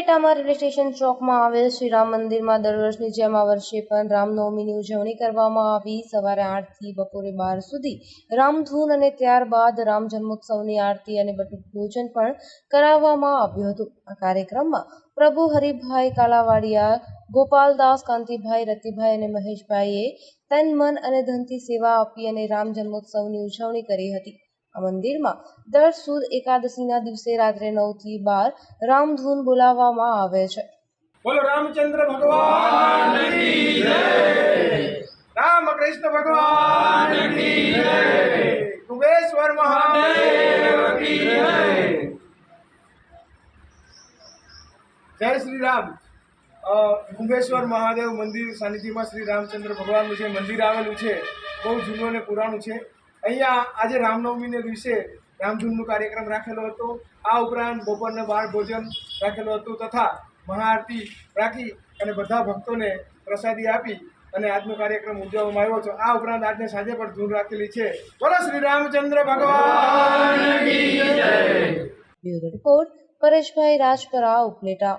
ઉપલેટામાં railway station ચોકમાં આવેલ શ્રી રામ મંદિરમાં દર વર્ષની જેમ આ વર્ષે પણ રામનવમીની ઉજવણી કરવામાં આવી. સવારે આઠથી બપોરે બાર સુધી રામધૂન અને ત્યારબાદ રામ જન્મોત્સવની આરતી અને બટુક ભોજન પણ કરાવવામાં આવ્યું હતું. આ કાર્યક્રમમાં પ્રભુ હરિભાઈ કાલાવાડિયા, ગોપાલદાસ કાંતિભાઈ, રતિભાઈ અને મહેશભાઈએ તન, મન અને ધનથી સેવા આપી અને રામ જન્મોત્સવની ઉજવણી કરી હતી. આ મંદિરમાં દર સુદ એકાદશીના દિવસે રાત્રે નવથી બાર રામધૂન બોલાવવામાં આવે છે. બોલો, રામચંદ્ર ભગવાન રામ કૃષ્ણ ભગવાન કુબેશ્વર મહાદેવ જય! શ્રી રામ. કુંભેશ્વર મહાદેવ મંદિર સાનિધ્યમાં શ્રી રામચંદ્ર ભગવાનનું જે મંદિર આવેલું છે, બહુ જૂનું અને પુરાણું છે. અહીંયા આજે રામનવમીને દિવસે રામધૂનનો કાર્યક્રમ રાખેલો હતો. આ ઉપરાંત બપોરના બાળ ભોજન રાખેલું હતું તથા મહાઆરતી રાખી અને બધા ભક્તોને પ્રસાદી આપી અને આજનો કાર્યક્રમ ઉજવવામાં આવ્યો છે આ ઉપરાંત આજને સાંજે પણ ધૂન રાખેલી છે. બોલો શ્રી રામચંદ્ર ભગવાન. રિપોર્ટ પરેશભાઈ રાજપરા ઉપલેટા.